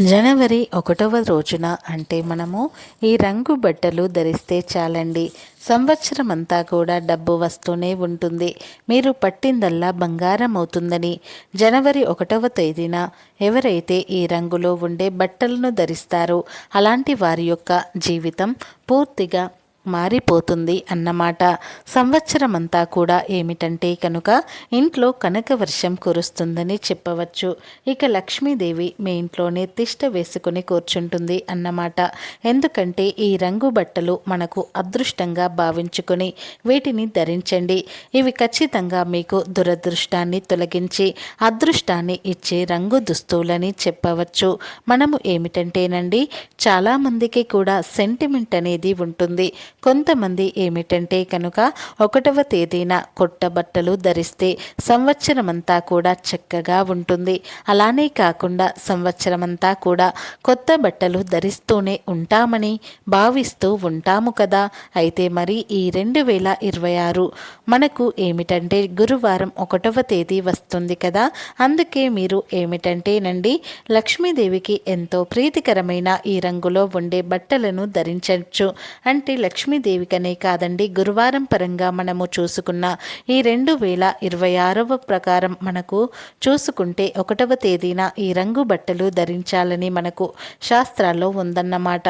జనవరి ఒకటవ రోజున అంటే మనము ఈ రంగు బట్టలు ధరిస్తే చాలండి. సంవత్సరం అంతా కూడా డబ్బు వస్తూనే ఉంటుంది. మీరు పట్టిందల్లా బంగారం అవుతుందని జనవరి ఒకటవ తేదీన ఎవరైతే ఈ రంగులో ఉండే బట్టలను ధరిస్తారో అలాంటి వారి యొక్క జీవితం పూర్తిగా మారిపోతుంది అన్నమాట. సంవత్సరమంతా కూడా ఏమిటంటే కనుక ఇంట్లో కనక వర్షం కురుస్తుందని చెప్పవచ్చు. ఇక లక్ష్మీదేవి మీ ఇంట్లోనే తిష్ట వేసుకుని కూర్చుంటుంది అన్నమాట. ఎందుకంటే ఈ రంగు బట్టలు మనకు అదృష్టంగా భావించుకొని వీటిని ధరించండి. ఇవి ఖచ్చితంగా మీకు దురదృష్టాన్ని తొలగించి అదృష్టాన్ని ఇచ్చే రంగు దుస్తువులని చెప్పవచ్చు. మనము ఏమిటంటేనండి చాలామందికి కూడా సెంటిమెంట్ అనేది ఉంటుంది. కొంతమంది ఏమిటంటే కనుక ఒకటవ తేదీన కొట్ట బట్టలు ధరిస్తే సంవత్సరమంతా కూడా చక్కగా ఉంటుంది. అలానే కాకుండా సంవత్సరమంతా కూడా కొత్త బట్టలు ధరిస్తూనే ఉంటామని భావిస్తూ ఉంటాము కదా. అయితే మరి ఈ రెండు వేల ఇరవై ఆరు మనకు ఏమిటంటే గురువారం ఒకటవ తేదీ వస్తుంది కదా. అందుకే మీరు ఏమిటంటేనండి లక్ష్మీదేవికి ఎంతో ప్రీతికరమైన ఈ రంగులో ఉండే బట్టలను ధరించవచ్చు. అంటే లక్ష్మీ లక్ష్మీదేవికనే కాదండి గురువారం పరంగా మనము చూసుకున్న ఈ రెండు వేల ఇరవై ఆరవ ప్రకారం మనకు చూసుకుంటే ఒకటవ తేదీన ఈ రంగు బట్టలు ధరించాలని మనకు శాస్త్రాల్లో ఉందన్నమాట.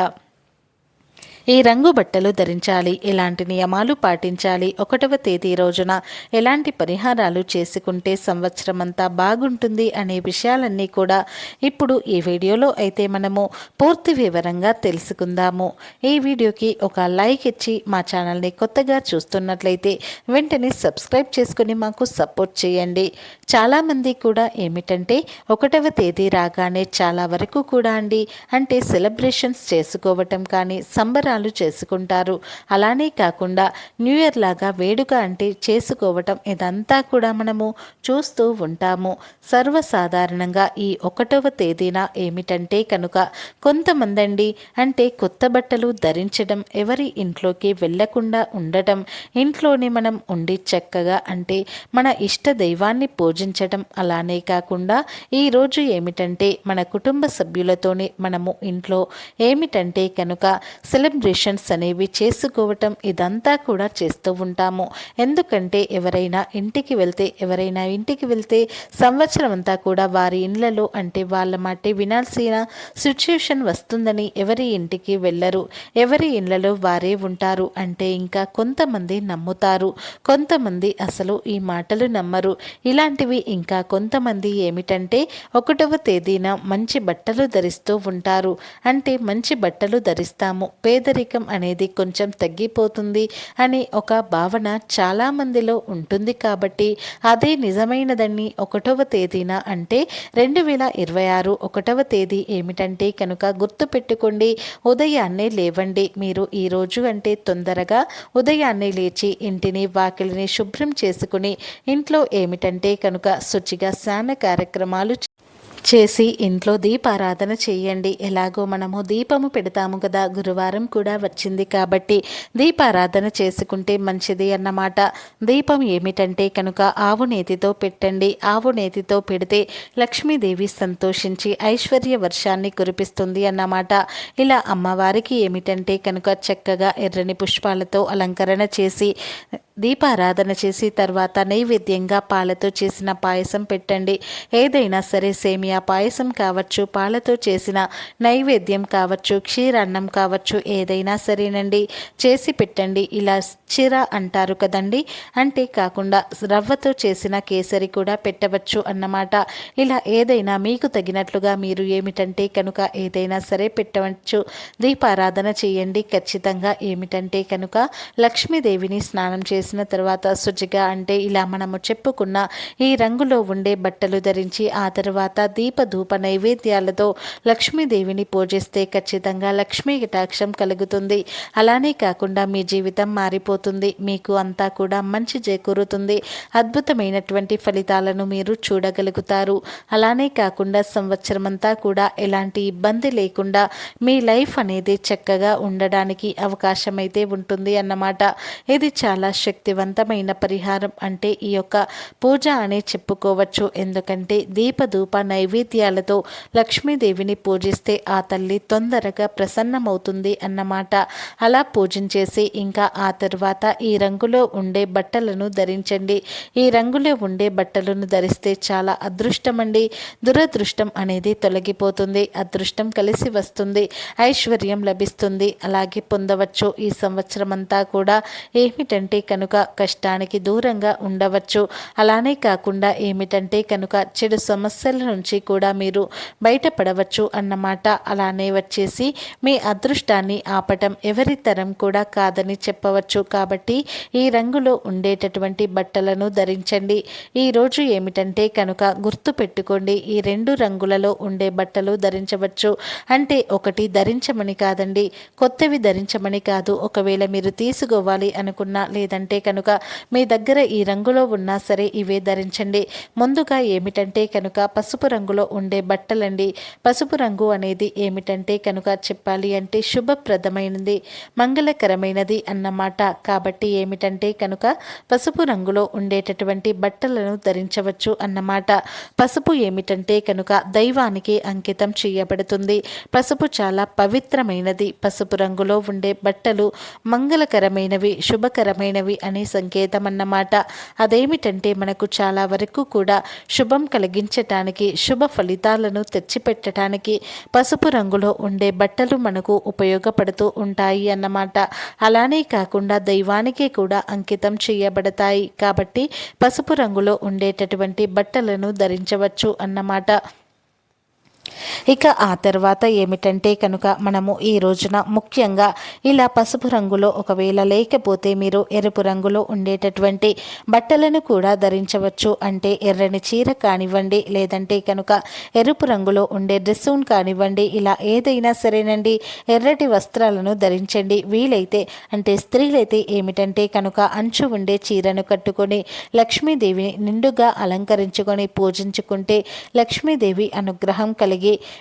ఈ రంగు బట్టలు ధరించాలి ఎలాంటి నియమాలు పాటించాలి ఒకటవ తేదీ రోజున ఎలాంటి పరిహారాలు చేసుకుంటే సంవత్సరం అంతా బాగుంటుంది అనే విషయాలన్నీ కూడా ఇప్పుడు ఈ వీడియోలో అయితే మనము పూర్తి వివరంగా తెలుసుకుందాము. ఈ వీడియోకి ఒక లైక్ ఇచ్చి మా ఛానల్ని కొత్తగా చూస్తున్నట్లయితే వెంటనే సబ్స్క్రైబ్ చేసుకుని మాకు సపోర్ట్ చేయండి. చాలామంది కూడా ఏమిటంటే ఒకటవ తేదీ రాగానే చాలా వరకు కూడా అండి అంటే సెలబ్రేషన్స్ చేసుకోవటం కానీ సంబరా సంబరాలు చేసుకుంటారు. అలానే కాకుండా న్యూ ఇయర్ లాగా వేడుక అంటే చేసుకోవటం ఇదంతా కూడా మనము చూస్తూ ఉంటాము. సర్వసాధారణంగా ఈ ఒకటవ తేదీన ఏమిటంటే కనుక కొంతమందండి అంటే కొత్త బట్టలు ధరించడం ఎవరి ఇంట్లోకి వెళ్ళకుండా ఉండటం ఇంట్లోనే మనం ఉండి చక్కగా అంటే మన ఇష్ట దైవాన్ని పూజించడం అలానే కాకుండా ఈరోజు ఏమిటంటే మన కుటుంబ సభ్యులతోనే మనము ఇంట్లో ఏమిటంటే కనుక సెలబ్రేట్ సెలబ్రేషన్స్ అనేవి చేసుకోవటం ఇదంతా కూడా చేస్తూ ఉంటాము. ఎందుకంటే ఎవరైనా ఇంటికి వెళ్తే ఎవరైనా ఇంటికి వెళ్తే సంవత్సరం అంతా కూడా వారి ఇండ్లలో అంటే వాళ్ళ మాట వినాల్సిన సిచ్యుయేషన్ వస్తుందని ఎవరి ఇంటికి వెళ్ళరు. ఎవరి ఇండ్లలో వారే ఉంటారు అంటే ఇంకా కొంతమంది నమ్ముతారు. కొంతమంది అసలు ఈ మాటలు నమ్మరు. ఇలాంటివి ఇంకా కొంతమంది ఏమిటంటే ఒకటవ తేదీన మంచి బట్టలు ధరిస్తూ ఉంటారు. అంటే మంచి బట్టలు ధరిస్తాము. పేద పేదరికం అనేది కొంచెం తగ్గిపోతుంది అనే ఒక భావన చాలామందిలో ఉంటుంది కాబట్టి అదే నిజమైనదని ఒకటవ తేదీన అంటే రెండు వేల ఇరవై ఆరు ఒకటవ తేదీ ఏమిటంటే కనుక గుర్తుపెట్టుకోండి ఉదయాన్నే లేవండి. మీరు ఈరోజు అంటే తొందరగా ఉదయాన్నే లేచి ఇంటిని వాకిలిని శుభ్రం చేసుకుని ఇంట్లో ఏమిటంటే కనుక శుచిగా స్నాన కార్యక్రమాలు చేసి ఇంట్లో దీపారాధన చేయండి. ఎలాగో మనము దీపము పెడతాము కదా గురువారం కూడా వచ్చింది కాబట్టి దీపారాధన చేసుకుంటే మంచిది అన్నమాట. దీపం ఏమిటంటే కనుక ఆవు నేతితో పెట్టండి. ఆవు నేతితో పెడితే లక్ష్మీదేవి సంతోషించి ఐశ్వర్య వర్షాన్ని కురిపిస్తుంది అన్నమాట. ఇలా అమ్మవారికి ఏమిటంటే కనుక చక్కగా ఎర్రని పుష్పాలతో అలంకరణ చేసి దీపారాధన చేసి తర్వాత నైవేద్యంగా పాలతో చేసిన పాయసం పెట్టండి. ఏదైనా సరే సేమియా పాయసం కావచ్చు పాలతో చేసిన నైవేద్యం కావచ్చు క్షీరాన్నం కావచ్చు ఏదైనా సరేనండి. చేసి పెట్టండి. ఇలా చిర అంటారు కదండి. అంటే కాకుండా రవ్వతో చేసిన కేసరి కూడా పెట్టవచ్చు అన్నమాట. ఇలా ఏదైనా మీకు తగినట్లుగా మీరు ఏమిటంటే కనుక ఏదైనా సరే పెట్టవచ్చు. దీపారాధన చేయండి. ఖచ్చితంగా ఏమిటంటే కనుక లక్ష్మీదేవిని స్నానం చేసి చేసిన తర్వాత సుజగా అంటే ఇలా మనము చెప్పుకున్న ఈ రంగులో ఉండే బట్టలు ధరించి ఆ తర్వాత దీప ధూప నైవేద్యాలతో లక్ష్మీదేవిని పూజిస్తే ఖచ్చితంగా లక్ష్మీ కటాక్షం కలుగుతుంది. అలానే కాకుండా మీ జీవితం మారిపోతుంది. మీకు అంతా కూడా మంచి చేకూరుతుంది. అద్భుతమైనటువంటి ఫలితాలను మీరు చూడగలుగుతారు. అలానే కాకుండా సంవత్సరం అంతా కూడా ఎలాంటి ఇబ్బంది లేకుండా మీ లైఫ్ అనేది చక్కగా ఉండడానికి అవకాశం అయితే ఉంటుంది అన్నమాట. ఇది చాలా శక్తి శక్తివంతమైన పరిహారం అంటే ఈ యొక్క పూజ అని చెప్పుకోవచ్చు. ఎందుకంటే దీపధూప నైవేద్యాలతో లక్ష్మీదేవిని పూజిస్తే ఆ తల్లి తొందరగా ప్రసన్నమవుతుంది అన్నమాట. అలా పూజించేసి ఇంకా ఆ తర్వాత ఈ రంగులో ఉండే బట్టలను ధరించండి. ఈ రంగులో ఉండే బట్టలను ధరిస్తే చాలా అదృష్టమండి. దురదృష్టం అనేది తొలగిపోతుంది. అదృష్టం కలిసి వస్తుంది. ఐశ్వర్యం లభిస్తుంది. అలాగే పొందవచ్చు. ఈ సంవత్సరం అంతా కూడా ఏమిటంటే కనుక కష్టానికి దూరంగా ఉండవచ్చు. అలానే కాకుండా ఏమిటంటే కనుక చెడు సమస్యల నుంచి కూడా మీరు బయటపడవచ్చు అన్నమాట. అలానే వచ్చేసి మీ అదృష్టాన్ని ఆపటం ఎవరి తరం కూడా కాదని చెప్పవచ్చు. కాబట్టి ఈ రంగులో ఉండేటటువంటి బట్టలను ధరించండి. ఈరోజు ఏమిటంటే కనుక గుర్తు పెట్టుకోండి. ఈ రెండు రంగులలో ఉండే బట్టలు ధరించవచ్చు. అంటే ఒకటి ధరించమని కాదండి కొత్తవి ధరించమని కాదు. ఒకవేళ మీరు తీసుకోవాలి అనుకున్నా లేదంటే కనుక మీ దగ్గర ఈ రంగులో ఉన్నా సరే ఇవే ధరించండి. ముందుగా ఏమిటంటే కనుక పసుపు రంగులో ఉండే బట్టలండి. పసుపు రంగు అనేది ఏమిటంటే కనుక చెప్పాలి అంటే శుభప్రదమైనది మంగళకరమైనది అన్నమాట. కాబట్టి ఏమిటంటే కనుక పసుపు రంగులో ఉండేటటువంటి బట్టలను ధరించవచ్చు అన్నమాట. పసుపు ఏమిటంటే కనుక దైవానికి అంకితం చేయబడుతుంది. పసుపు చాలా పవిత్రమైనది. పసుపు రంగులో ఉండే బట్టలు మంగళకరమైనవి శుభకరమైనవి అనే సంకేతం అన్నమాట అదేమిటంటే మనకు చాలా వరకు కూడా శుభం కలిగించటానికి శుభ ఫలితాలను తెచ్చిపెట్టడానికి పసుపు రంగులో ఉండే బట్టలు మనకు ఉపయోగపడుతూ ఉంటాయి అన్నమాట. అలానే కాకుండా దైవానికి కూడా అంకితం చేయబడతాయి. కాబట్టి పసుపు రంగులో ఉండేటటువంటి బట్టలను ధరించవచ్చు అన్నమాట. ఇక ఆ తర్వాత ఏమిటంటే కనుక మనము ఈ రోజున ముఖ్యంగా ఇలా పసుపు రంగులో ఒకవేళ లేకపోతే మీరు ఎరుపు రంగులో ఉండేటటువంటి బట్టలను కూడా ధరించవచ్చు. అంటే ఎర్రని చీర కానివ్వండి లేదంటే కనుక ఎరుపు రంగులో ఉండే డ్రెస్సును కానివ్వండి ఇలా ఏదైనా సరేనండి ఎర్రటి వస్త్రాలను ధరించండి. వీలైతే అంటే స్త్రీలైతే ఏమిటంటే కనుక అంచు ఉండే చీరను కట్టుకొని లక్ష్మీదేవిని నిండుగా అలంకరించుకొని పూజించుకుంటే లక్ష్మీదేవి అనుగ్రహం కలిగి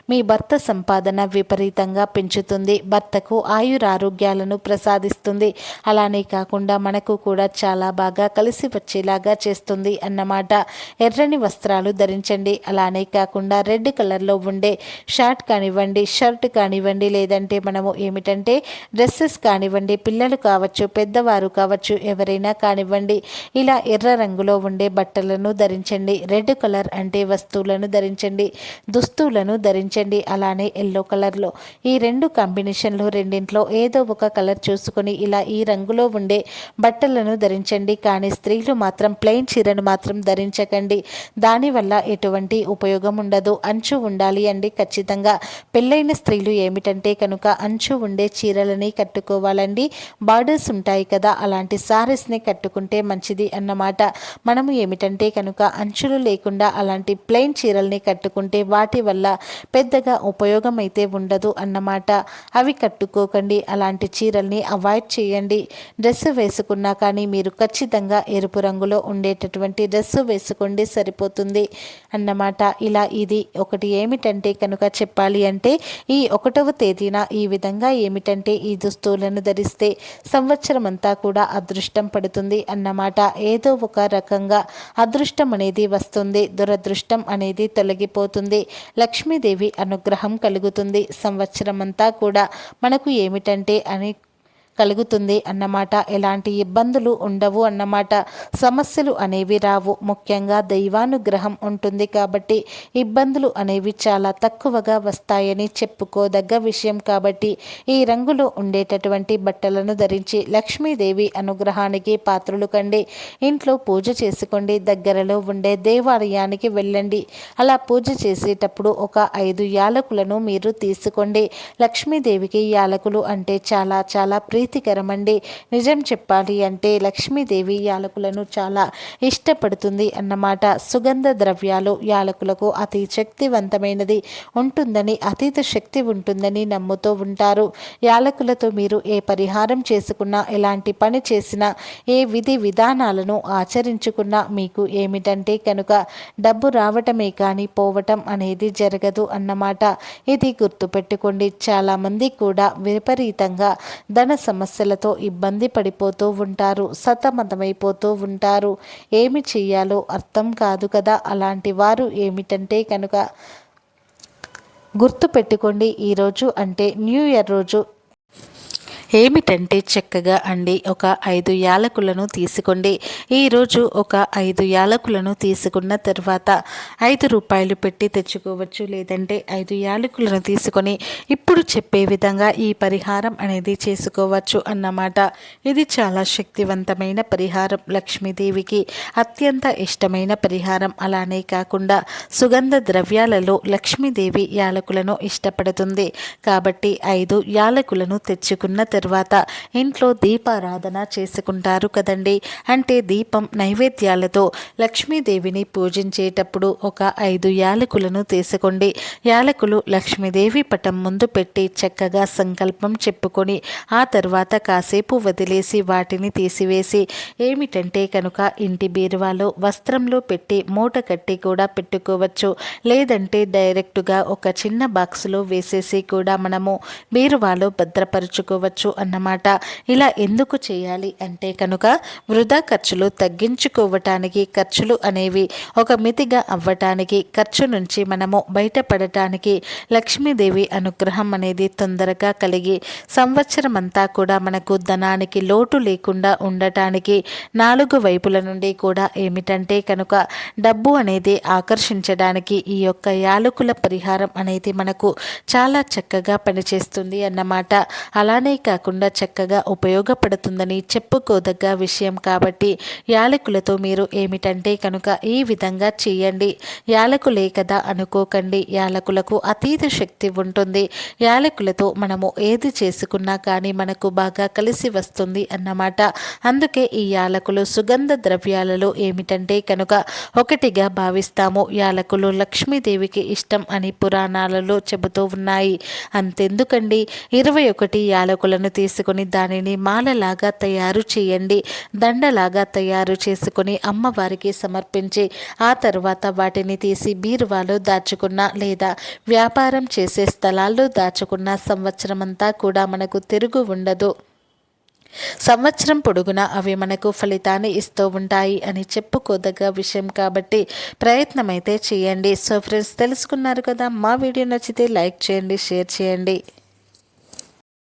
మీ భర్త సంపాదన విపరీతంగా పెంచుతుంది. భర్తకు ఆయురారోగ్యాలను ప్రసాదిస్తుంది. అలానే కాకుండా మనకు కూడా చాలా బాగా కలిసి వచ్చేలాగా చేస్తుంది అన్నమాట. ఎర్రని వస్త్రాలు ధరించండి. అలానే కాకుండా రెడ్ కలర్లో ఉండే షార్ట్ కానివ్వండి షర్ట్ కానివ్వండి లేదంటే మనము ఏమిటంటే డ్రెస్సెస్ కానివ్వండి పిల్లలు కావచ్చు పెద్దవారు కావచ్చు ఎవరైనా కానివ్వండి ఇలా ఎర్ర రంగులో ఉండే బట్టలను ధరించండి. రెడ్ కలర్ అంటే వస్తువులను ధరించండి. దుస్తువులను ధరించండి. అలానే ఎల్లో కలర్లో. ఈ రెండు కాంబినేషన్లు రెండింట్లో ఏదో ఒక కలర్ చూసుకొని ఇలా ఈ రంగులో ఉండే బట్టలను ధరించండి. కానీ స్త్రీలు మాత్రం ప్లెయిన్ చీరను మాత్రం ధరించకండి. దానివల్ల ఎటువంటి ఉపయోగం ఉండదు. అంచు ఉండాలి అండి ఖచ్చితంగా. పెళ్ళైన స్త్రీలు ఏమిటంటే కనుక అంచు ఉండే చీరలని కట్టుకోవాలండి. బార్డర్స్ ఉంటాయి కదా అలాంటి సారీస్ని కట్టుకుంటే మంచిది అన్నమాట. మనము ఏమిటంటే కనుక అంచులు లేకుండా అలాంటి ప్లెయిన్ చీరల్ని కట్టుకుంటే వాటి వల్ల పెద్దగా ఉపయోగం అయితే ఉండదు అన్నమాట. అవి కట్టుకోకండి. అలాంటి చీరల్ని అవాయిడ్ చేయండి. డ్రెస్ వేసుకున్నా కానీ మీరు ఖచ్చితంగా ఎరుపు రంగులో ఉండేటటువంటి డ్రెస్ వేసుకోండి సరిపోతుంది అన్నమాట. ఇలా ఇది ఒకటి ఏమిటంటే కనుక చెప్పాలి అంటే ఈ ఒకటవ తేదీన ఈ విధంగా ఏమిటంటే ఈ దుస్తువులను ధరిస్తే సంవత్సరం అంతా కూడా అదృష్టం పడుతుంది అన్నమాట. ఏదో ఒక రకంగా అదృష్టం అనేది వస్తుంది దురదృష్టం అనేది తొలగిపోతుంది. లక్ష్మీదేవి అనుగ్రహం కలుగుతుంది. సంవత్సరమంతా కూడా మనకు ఏమిటంటే అని కలుగుతుంది అన్నమాట. ఎలాంటి ఇబ్బందులు ఉండవు అన్నమాట. సమస్యలు అనేవి రావు. ముఖ్యంగా దైవానుగ్రహం ఉంటుంది కాబట్టి ఇబ్బందులు అనేవి చాలా తక్కువగా వస్తాయని చెప్పుకోదగ్గ విషయం కాబట్టి ఈ రంగులో ఉండేటటువంటి బట్టలను ధరించి లక్ష్మీదేవి అనుగ్రహానికి పాత్రలు కండి. ఇంట్లో పూజ చేసుకోండి. దగ్గరలో ఉండే దేవాలయానికి వెళ్ళండి. అలా పూజ చేసేటప్పుడు ఒక ఐదు యాలకులను మీరు తీసుకోండి. లక్ష్మీదేవికి యాలకులు అంటే చాలా చాలా ప్రీ ప్రీతికరమండి. నిజం చెప్పాలి అంటే లక్ష్మీదేవి యాలకులను చాలా ఇష్టపడుతుంది అన్నమాట. సుగంధ ద్రవ్యాలు యాలకులకు అతి శక్తివంతమైనది ఉంటుందని అతీత శక్తి ఉంటుందని నమ్ముతూ ఉంటారు. యాలకులతో మీరు ఏ పరిహారం చేసుకున్నా ఎలాంటి పని చేసినా ఏ విధి విధానాలను ఆచరించుకున్నా మీకు ఏమిటంటే కనుక డబ్బు రావటమే కానీ పోవటం అనేది జరగదు అన్నమాట. ఇది గుర్తుపెట్టుకోండి. చాలామంది కూడా విపరీతంగా ధన సమస్యలతో ఇబ్బంది పడిపోతూ ఉంటారు సతమతమైపోతూ ఉంటారు. ఏమి చేయాలో అర్థం కాదు కదా? అలాంటి వారు ఏమిటంటే కనుక గుర్తు పెట్టుకోండి ఈరోజు అంటే న్యూ ఇయర్ రోజు. ఏమిటంటే చక్కగా అండి ఒక ఐదు యాలకులను తీసుకోండి. ఈరోజు ఒక ఐదు యాలకులను తీసుకున్న తర్వాత ఐదు రూపాయలు పెట్టి తెచ్చుకోవచ్చు లేదంటే ఐదు యాలకులను తీసుకొని ఇప్పుడు చెప్పే విధంగా ఈ పరిహారం అనేది చేసుకోవచ్చు అన్నమాట. ఇది చాలా శక్తివంతమైన పరిహారం. లక్ష్మీదేవికి అత్యంత ఇష్టమైన పరిహారం. అలానే కాకుండా సుగంధ ద్రవ్యాలలో లక్ష్మీదేవి యాలకులను ఇష్టపడుతుంది. కాబట్టి ఐదు యాలకులను తెచ్చుకున్న తర్వాత ఇంట్లో దీపారాధన చేసుకుంటారు కదండి. అంటే దీపం నైవేద్యాలతో లక్ష్మీదేవిని పూజించేటప్పుడు ఒక ఐదు యాలకులను తీసుకోండి. యాలకులు లక్ష్మీదేవి పటం ముందు పెట్టి పెట్టి చక్కగా సంకల్పం చెప్పుకొని ఆ తర్వాత కాసేపు వదిలేసి వాటిని తీసివేసి ఏమిటంటే కనుక ఇంటి బీరువాలో వస్త్రంలో పెట్టి మూట కట్టి కూడా పెట్టుకోవచ్చు. లేదంటే డైరెక్టుగా ఒక చిన్న బాక్స్లో వేసేసి కూడా మనము బీరువాలో భద్రపరుచుకోవచ్చు అన్నమాట. ఇలా ఎందుకు చేయాలి అంటే కనుక వృధా ఖర్చులు తగ్గించుకోవటానికి ఖర్చులు అనేవి ఒక మితిగా అవ్వటానికి ఖర్చు నుంచి మనము బయటపడటానికి లక్ష్మీదేవి అనుగ్రహం అనేది తొందరగా కలిగి సంవత్సరం అంతా కూడా మనకు ధనానికి లోటు లేకుండా ఉండటానికి నాలుగు వైపుల నుండి కూడా ఏమిటంటే కనుక డబ్బు అనేది ఆకర్షించడానికి ఈ యొక్క యాలకుల పరిహారం అనేది మనకు చాలా చక్కగా పనిచేస్తుంది అన్నమాట. అలానే కాకుండా చక్కగా ఉపయోగపడుతుందని చెప్పుకోదగ్గ విషయం కాబట్టి యాలకులతో మీరు ఏమిటంటే కనుక ఈ విధంగా చేయండి. యాలకులే కదా అనుకోకండి. యాలకులకు అతీత శక్తి ఉంటుంది. యాలకులతో మనము ఏది చేసుకున్నా కానీ మనకు బాగా కలిసి వస్తుంది అన్నమాట. అందుకే ఈ యాలకులు సుగంధ ద్రవ్యాలలో ఏమిటంటే కనుక ఒకటిగా భావిస్తాము. యాలకులు లక్ష్మీదేవికి ఇష్టం అని పురాణాలలో చెబుతూ ఉన్నాయి. అంతెందుకండి? ఇరవై ఒకటి యాలకులను తీసుకొని దానిని మాలలాగా తయారు చేయండి. దండలాగా తయారు చేసుకొని అమ్మవారికి సమర్పించి ఆ తర్వాత వాటిని తీసి బీరువాలో దాచుకున్న లేదా వ్యాపారం చేసే స్థలాల్లో దాచుకున్న సంవత్సరం అంతా కూడా మనకు తిరుగు ఉండదు. సంవత్సరం పొడుగునా అవి మనకు ఫలితాన్ని ఇస్తూ ఉంటాయి అని చెప్పుకోదగ్గ విషయం కాబట్టి ప్రయత్నం అయితే చేయండి. సో ఫ్రెండ్స్ తెలుసుకున్నారు కదా? మా వీడియో నచ్చితే లైక్ చేయండి షేర్ చేయండి.